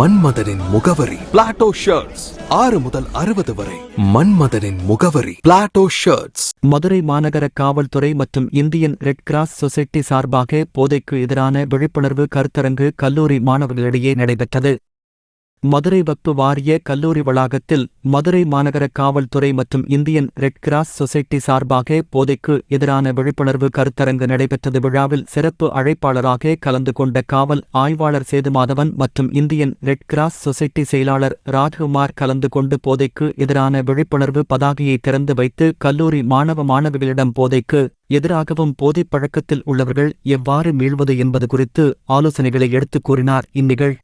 மன்மதனின் முகவரி. Plato shirts ஆறு முதல் அறுபது வரை. மன்மதனின் முகவரி. பிளாட்டோ ஷர்ட்ஸ் மதுரை மாநகர காவல்துறை மற்றும் இந்தியன் ரெட் கிராஸ் சொசைட்டி சார்பாக போதைக்கு எதிரான விழிப்புணர்வு கருத்தரங்கு கல்லூரி மாணவர்களிடையே நடைபெற்றது. மதுரை வக்பு வாரிய கல்லூரி வளாகத்தில் மதுரை மாநகர காவல்துறை மற்றும் இந்தியன் ரெட் கிராஸ் சொசைட்டி சார்பாக போதைக்கு எதிரான விழிப்புணர்வு கருத்தரங்கு நடைபெற்றது. விழாவில் சிறப்பு அழைப்பாளராக கலந்து கொண்ட காவல் ஆய்வாளர் சேதுமாதவன் மற்றும் இந்தியன் ரெட் கிராஸ் சொசைட்டி செயலாளர் ராஜ்குமார் கலந்து கொண்டு போதைக்கு எதிரான விழிப்புணர்வு பதாகையை திறந்து வைத்து கல்லூரி மாணவ மாணவிகளிடம் போதைக்கு எதிராகவும் போதைப் பழக்கத்தில் உள்ளவர்கள் எவ்வாறு மீள்வது என்பது குறித்து ஆலோசனைகளை எடுத்துக் கூறினார். இந்நிகழ்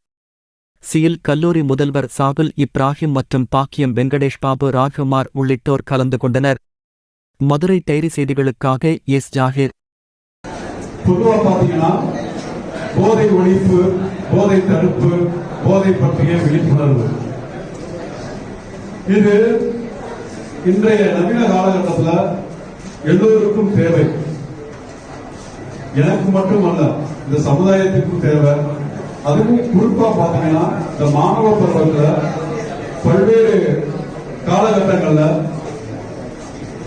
சியில் கல்லூரி முதல்வர் சாகுல் இப்ராஹிம் மற்றும் பாக்கியம் வெங்கடேஷ் பாபு ராஜ்குமார் உள்ளிட்டோர் கலந்து கொண்டனர். மதுரை டைரி செய்திகளுக்காக எஸ். ஜாகிர். பொதுவாக பார்த்தீங்கன்னா போதை ஒழிப்பு போதை தடுப்பு போதை பற்றிய விழிப்புணர்வு. இது இன்றைய நவீன காலகட்டத்தில் எல்லோருக்கும் தேவை. எனக்கு மட்டுமல்ல இந்த சமுதாயத்துக்கும் தேவை. அதுவும் குறிப்பா பாத்தீங்கன்னா இந்த மாணவ பருவத்துல பல்வேறு காலகட்டங்கள்ல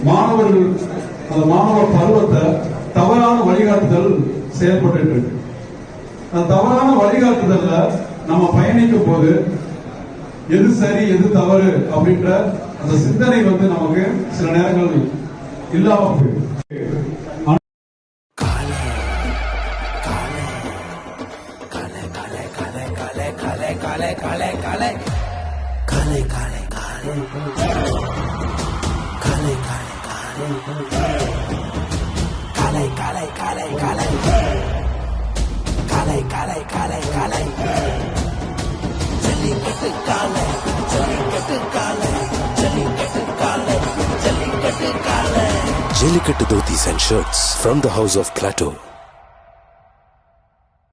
மாணவர்கள் அந்த மாணவ பருவத்தை தவறான வழிகாட்டுதல் செயல்பட்டு இருக்கு. அந்த தவறான வழிகாட்டுதல்ல நம்ம பயணிக்கும் போது எது சரி எது தவறு அப்படின்ற அந்த சிந்தனை வந்து நமக்கு சில நேரங்கள் இல்லாம போயிடும் काले काले काले। काले काले काले। काले काले काले। काले काले काले काले। काले काले काले काले। जली कट काले जली कट काले जली कट काले जली कट काले। Jellicut Dhoti and Shirts from the House of Plateau.